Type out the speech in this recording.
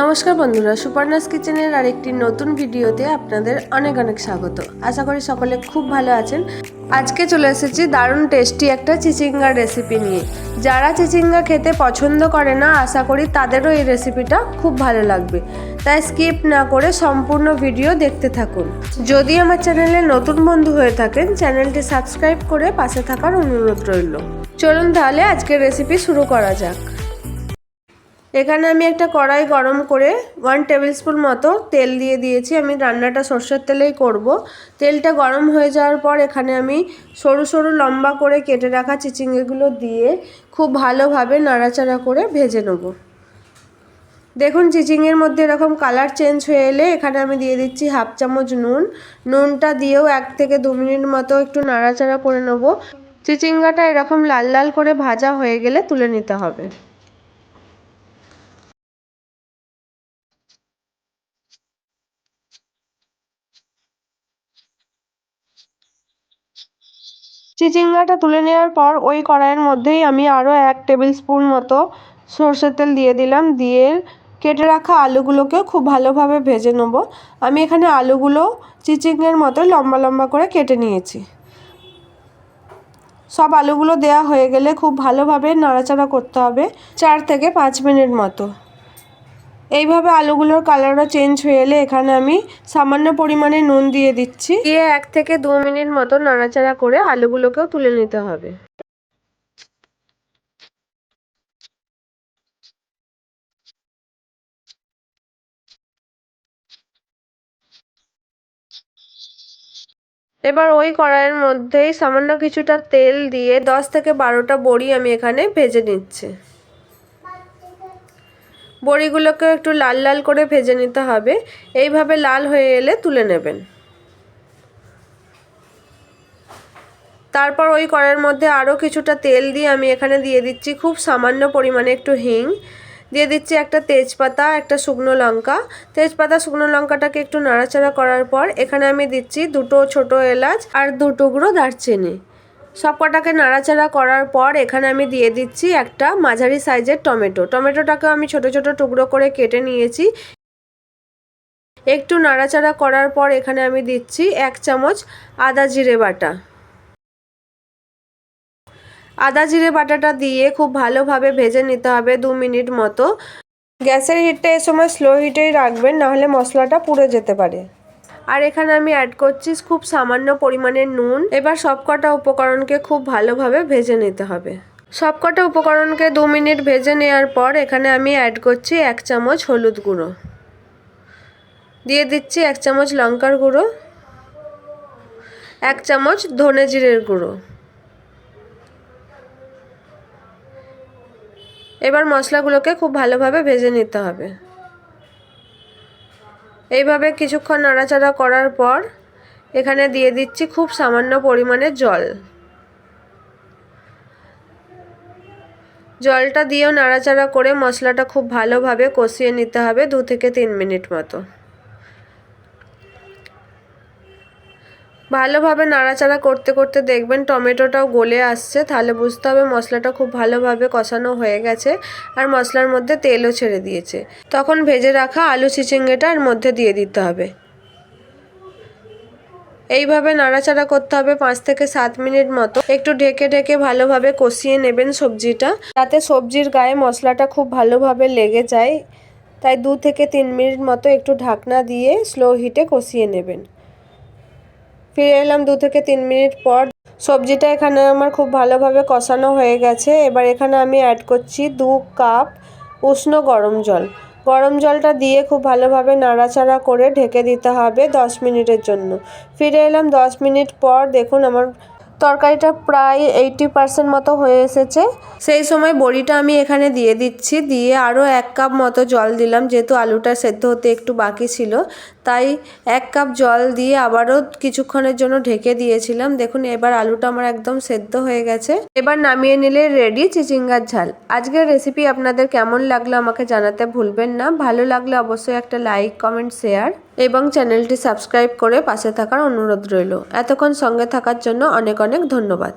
নমস্কার বন্ধুরা সুপারনাস কিচেনের আরেকটি নতুন ভিডিওতে আপনাদের অনেক অনেক স্বাগত। আশা করি সকলে খুব ভালো আছেন। আজকে চলে এসেছি দারুণ টেস্টি একটা চিচিঙ্গার রেসিপি নিয়ে। যারা চিচিঙ্গা খেতে পছন্দ করে না, আশা করি তাদেরও এই রেসিপিটা খুব ভালো লাগবে। তাই স্কিপ না করে সম্পূর্ণ ভিডিও দেখতে থাকুন। যদি আমার চ্যানেলে নতুন বন্ধু হয়ে থাকেন, চ্যানেলটি সাবস্ক্রাইব করে পাশে থাকার অনুরোধ রইল। চলুন তাহলে আজকের রেসিপি শুরু করা যাক। এখানে আমি একটা কড়াই গরম করে ওয়ান টেবিল স্পুন মতো তেল দিয়ে দিয়েছি। আমি রান্নাটা সর্ষের তেলেই করব। তেলটা গরম হয়ে যাওয়ার পর এখানে আমি সরু সরু লম্বা করে কেটে রাখা চিচিঙ্গেগুলো দিয়ে খুব ভালোভাবে নাড়াচাড়া করে ভেজে নেব। দেখুন চিচিংয়ের মধ্যে এরকম কালার চেঞ্জ হয়ে এলে এখানে আমি দিয়ে দিচ্ছি হাফ চামচ নুন। নুনটা দিয়েও এক থেকে দু মিনিট মতো একটু নাড়াচাড়া করে নেব। চিচিঙ্গাটা এরকম লাল লাল করে ভাজা হয়ে গেলে তুলে নিতে হবে। চিচিঙ্গাটা তুলে নেওয়ার পর ওই কড়াইয়ের মধ্যেই আমি আরও এক টেবিল স্পুন মতো সর্ষের তেল দিয়ে দিলাম। দিয়ে কেটে রাখা আলুগুলোকেও খুব ভালোভাবে ভেজে নেব। আমি এখানে আলুগুলো চিচিংয়ের মতো লম্বা লম্বা করে কেটে নিয়েছি। সব আলুগুলো দেওয়া হয়ে গেলে খুব ভালোভাবে নাড়াচাড়া করতে হবে চার থেকে পাঁচ মিনিট মতো। এইভাবে আলুগুলোর কালারও চেঞ্জ হয়ে এলে এখানে আমি সামান্য পরিমাণে নুন দিয়ে দিচ্ছি। দিয়ে এক থেকে দু মিনিট মতো নাড়াচাড়া করে আলুগুলোকেও তুলে নিতে হবে। এবার ওই কড়াইয়ের মধ্যেই সামান্য কিছুটা তেল দিয়ে দশ থেকে বারোটা বড়ি আমি এখানে ভেজে নিচ্ছি। বড়িগুলোকে একটু লাল লাল করে ভেজে নিতে হবে। এইভাবে লাল হয়ে এলে তুলে নেবেন। তারপর ওই কড়ার মধ্যে আরও কিছুটা তেল দিয়ে আমি এখানে দিয়ে দিচ্ছি খুব সামান্য পরিমাণে একটু হিং। দিয়ে দিচ্ছি একটা তেজপাতা, একটা শুকনো লঙ্কা। তেজপাতা, শুকনো লঙ্কাটাকে একটু নাড়াচাড়া করার পর এখানে আমি দিচ্ছি দুটো ছোট এলাচ আর দু টুকরো দারচিনি। সব কটাকে নাড়াচাড়া করার পর এখানে আমি দিয়ে দিচ্ছি একটা মাঝারি সাইজের টমেটো। টমেটোটাকে আমি ছোট ছোট টুকরো করে কেটে নিয়েছি। একটু নাড়াচাড়া করার পর এখানে আমি দিচ্ছি এক চামচ আদা জিরে বাটা। আদা জিরে বাটাটা দিয়ে খুব ভালোভাবে ভেজে নিতে হবে দু মিনিট মতো। গ্যাসের হিটটা এ সময় স্লো হিটেই রাখবেন, নাহলে মশলাটা পুড়ে যেতে পারে। আর এখানে আমি অ্যাড করছি খুব সামান্য পরিমাণের নুন। এবার সবকটা উপকরণকে খুব ভালোভাবে ভেজে নিতে হবে। সবকটা উপকরণকে দু মিনিট ভেজে নেওয়ার পর এখানে আমি অ্যাড করছি এক চামচ হলুদ গুঁড়ো। দিয়ে দিচ্ছি এক চামচ লঙ্কার গুঁড়ো, এক চামচ ধনে জিরের গুঁড়ো। এবার মশলাগুলোকে খুব ভালোভাবে ভেজে নিতে হবে। এইভাবে কিছুক্ষণ নাড়াচাড়া করার পর এখানে দিয়ে দিচ্ছি খুব সামান্য পরিমাণে জল। জলটা দিয়েও নাড়াচাড়া করে মশলাটা খুব ভালোভাবে কষিয়ে নিতে হবে দু থেকে তিন মিনিট মতো। ভালোভাবে নাড়াচাড়া করতে করতে দেখবেন টমেটোটাও গলে আসছে। তাহলে বুঝতে হবে মশলাটা খুব ভালোভাবে কষানো হয়ে গেছে আর মশলার মধ্যে তেলও ছেড়ে দিয়েছে। তখন ভেজে রাখা আলু চিচিঙ্গেটা এর মধ্যে দিয়ে দিতে হবে। এইভাবে নাড়াচাড়া করতে হবে পাঁচ থেকে সাত মিনিট মতো। একটু ঢেকে ঢেকে ভালোভাবে কষিয়ে নেবেন সবজিটা, যাতে সবজির গায়ে মশলাটা খুব ভালোভাবে লেগে যায়। তাই দু থেকে তিন মিনিট মতো একটু ঢাকনা দিয়ে স্লো হিটে কষিয়ে নেবেন। ফিরে এলাম দু থেকে তিন মিনিট পর। সবজিটা এখানে আমার খুব ভালোভাবে কষানো হয়ে গেছে। এবার এখানে আমি অ্যাড করছি দু কাপ উষ্ণ গরম জল। গরম জলটা দিয়ে খুব ভালোভাবে নাড়াচাড়া করে ঢেকে দিতে হবে দশ মিনিটের জন্য। ফিরে এলাম দশ মিনিট পর। দেখুন আমার তরকারিটা প্রায় এইটি পার্সেন্ট মতো হয়ে এসেছে। সেই সময় বড়িটা আমি এখানে দিয়ে দিচ্ছি, দিয়ে আরও এক কাপ মতো জল দিলাম, যেহেতু আলুটা সেদ্ধ হতে একটু বাকি ছিল। তাই এক কাপ জল দিয়ে আবারও কিছুক্ষণের জন্য ঢেকে দিয়েছিলাম। দেখুন, এবার আলুটা আমার একদম সেদ্ধ হয়ে গেছে। এবার নামিয়ে নিলে রেডি চিচিঙ্গার ঝাল। আজকের রেসিপি আপনাদের কেমন লাগল আমাকে জানাতে ভুলবেন না। ভালো লাগলে অবশ্যই একটা লাইক কমেন্ট শেয়ার এবং চ্যানেলটি সাবস্ক্রাইব করে পাশে থাকার অনুরোধ রইল। এতক্ষণ সঙ্গে থাকার জন্য অনেক অনেক ধন্যবাদ।